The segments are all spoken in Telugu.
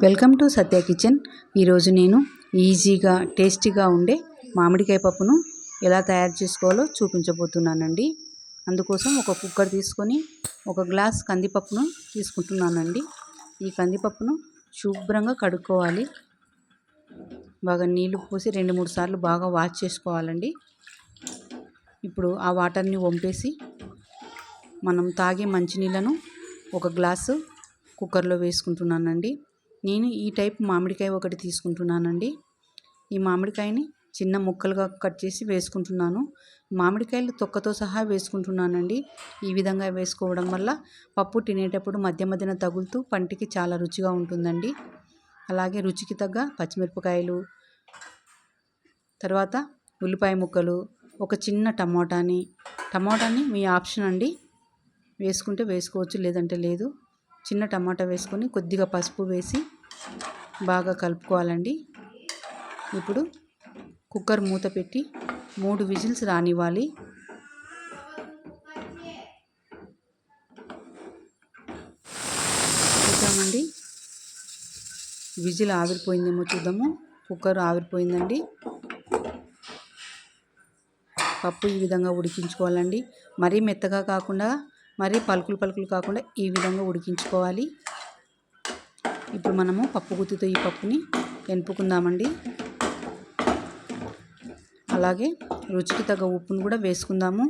Welcome to Satya kitchen. ఈరోజు నేను ఈజీగా టేస్టీగా ఉండే మామిడికాయ పప్పును ఎలా తయారు చేసుకోవాలో చూపించబోతున్నానండి. అందుకోసం ఒక కుక్కర్ తీసుకొని ఒక గ్లాస్ కందిపప్పును తీసుకుంటున్నానండి. ఈ కందిపప్పును శుభ్రంగా కడుక్కోవాలి. బాగా నీళ్ళు పోసి రెండు మూడు సార్లు బాగా వాష్ చేసుకోవాలండి. ఇప్పుడు ఆ వాటర్ని వంపేసి మనం తాగే మంచినీళ్ళను ఒక గ్లాసు కుక్కర్లో వేసుకుంటున్నానండి. నేను ఈ టైప్ మామిడికాయ ఒకటి తీసుకుంటున్నానండి. ఈ మామిడికాయని చిన్న ముక్కలుగా కట్ చేసి వేసుకుంటున్నాను. మామిడికాయలు తొక్కతో సహా వేసుకుంటున్నానండి. ఈ విధంగా వేసుకోవడం వల్ల పప్పు తినేటప్పుడు మధ్య మధ్యన తగులుతూ పంటికి చాలా రుచిగా ఉంటుందండి. అలాగే రుచికి తగ్గ పచ్చిమిరపకాయలు తర్వాత ఉల్లిపాయ ముక్కలు ఒక చిన్న టమోటాని. టమోటాని మీ ఆప్షన్ అండి. వేసుకుంటే వేసుకోవచ్చు లేదంటే లేదు. చిన్న టమాటా వేసుకొని కొద్దిగా పసుపు వేసి బాగా కలుపుకోవాలండి. ఇప్పుడు కుక్కర్ మూత పెట్టి మూడు విజిల్స్ రానివ్వాలి. చూద్దామండి. విజిల్ ఆవిరిపోయిందేమో చూద్దాము. కుక్కర్ ఆవిరిపోయిందండి. పప్పు ఈ విధంగా ఉడికించుకోవాలండి. మరీ మెత్తగా కాకుండా మరి పలుకులు పలుకులు కాకుండా ఈ విధంగా ఉడికించుకోవాలి. ఇప్పుడు మనము పప్పు గుత్తితో ఈ పప్పుని ఎనుపుకుందామండి అలాగే రుచికి తగ్గ ఉప్పును కూడా వేసుకుందాము.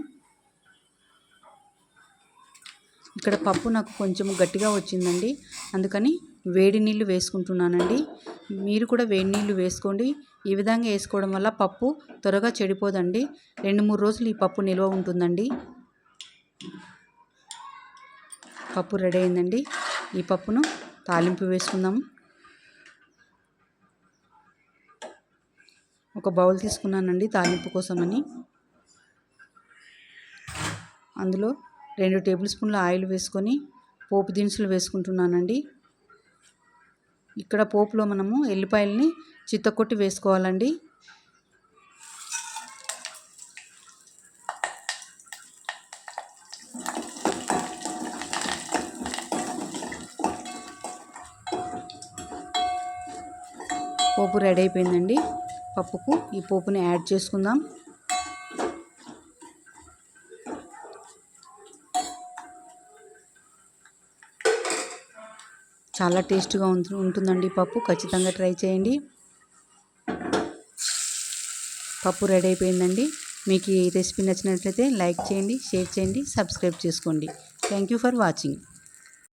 ఇక్కడ పప్పు నాకు కొంచెం గట్టిగా వచ్చిందండి. అందుకని వేడి నీళ్ళు వేసుకుంటున్నానండి. మీరు కూడా వేడి నీళ్ళు వేసుకోండి. ఈ విధంగా వేసుకోవడం వల్ల పప్పు త్వరగా చెడిపోదండి. రెండు మూడు రోజులు ఈ పప్పు నిల్వ ఉంటుందండి. పప్పు రెడీ అయిందండి. ఈ పప్పును తాలింపు వేసుకుందాము. ఒక బౌల్ తీసుకున్నానండి తాలింపు కోసమని. అందులో రెండు టేబుల్ స్పూన్ల ఆయిల్ వేసుకొని పోపు దినుసులు వేసుకుంటున్నానండి. ఇక్కడ పోపులో మనము ఎల్లిపాయలని చిత్తకొట్టి వేసుకోవాలండి. పోపు రెడీ అయిపోయిందండి. పప్పుకు ఈ పోపుని యాడ్ చేసుకుందాం. చాలా టేస్ట్గా ఉంటుందండి పప్పు. ఖచ్చితంగా ట్రై చేయండి. పప్పు రెడీ అయిపోయిందండి. మీకు ఈ రెసిపీ నచ్చినట్లయితే లైక్ చేయండి షేర్ చేయండి సబ్స్క్రైబ్ చేసుకోండి. Thank you for watching.